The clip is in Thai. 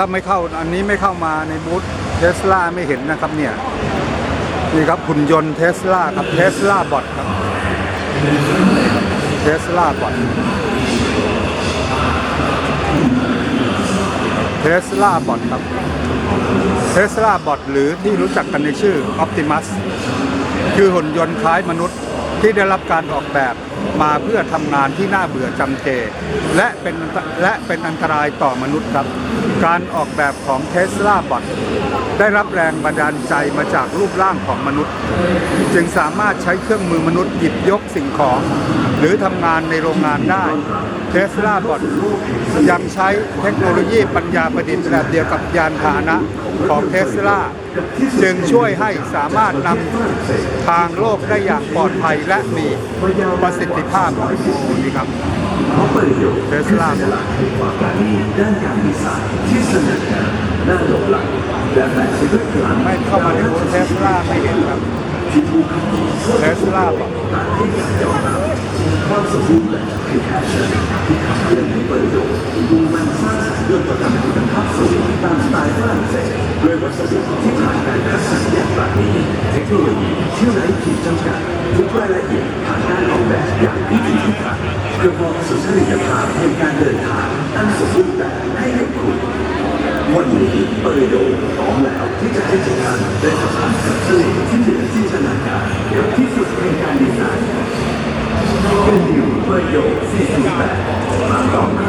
ถ้าไม่เข้าอันนี้ไม่เข้ามาในบูธเทสลาไม่เห็นนะครับเนี่ยนี่ครับหุ่นยนต์เทสลาครับเทสลาบอทครับเทสลาบอทเทสลาบอทครับเทสลาบอทหรือที่รู้จักกันในชื่อ Optimus คือหุ่นยนต์คล้ายมนุษย์ที่ได้รับการออกแบบมาเพื่อทำงานที่น่าเบื่อจำเจ และเป็นและเป็นอันตรายต่อมนุษย์ครับ การออกแบบของเทสลาบอทได้รับแรงบันดาลใจมาจากรูปร่างของมนุษย์ จึงสามารถใช้เครื่องมือมนุษย์หยิบยกสิ่งของ หรือทำงานในโรงงานได้เทสลาบอทยังใช้เทคโนโลยีปัญญาประดิษฐ์แบบเดียวกับยานพาหนะของเทสลาจึงช่วยให้สามารถนำทางโลกได้อย่างปลอดภัยและมีประสิทธิภาพนี่ครับเทสลาฉลาดในความประณีตด้านการดีไซน์ที่สง่างามน่าหลงไหลและแฝงไปด้วยพลังไม่เข้ามาในบูธเทสลาไม่เห็นครับเทสลาบอก ความสมบูแบบคือแพชชั่นที่ขับเคลื่อนให้ประโยชน์มุ่งมั่นสร้างสรรค์ด้วยประกันคุณภาพสูงตามสไตล์ฝรั่งเศสด้วยวัสดุที่ผ่านการคัดสรรอย่างประณีตเทคโนโลยีที่อไร้ขีดจำกัดทุกรายละเอียดผ่านการออกแบบอย่างพิถีพิถันเพื่อมอบสุนทรียภาพในการเดินทางอันสมบูรณ์แบบให้กับคุณวันนี้เปิดโดพร้อมแล้วที่จะให้ทุกท่านได้สัมผัสกับเสน่ห์ที่เหนือจินตนาการกับที่สุดแห่งการดีไซน์เป็นดิวเปิดโด408มาต่อมา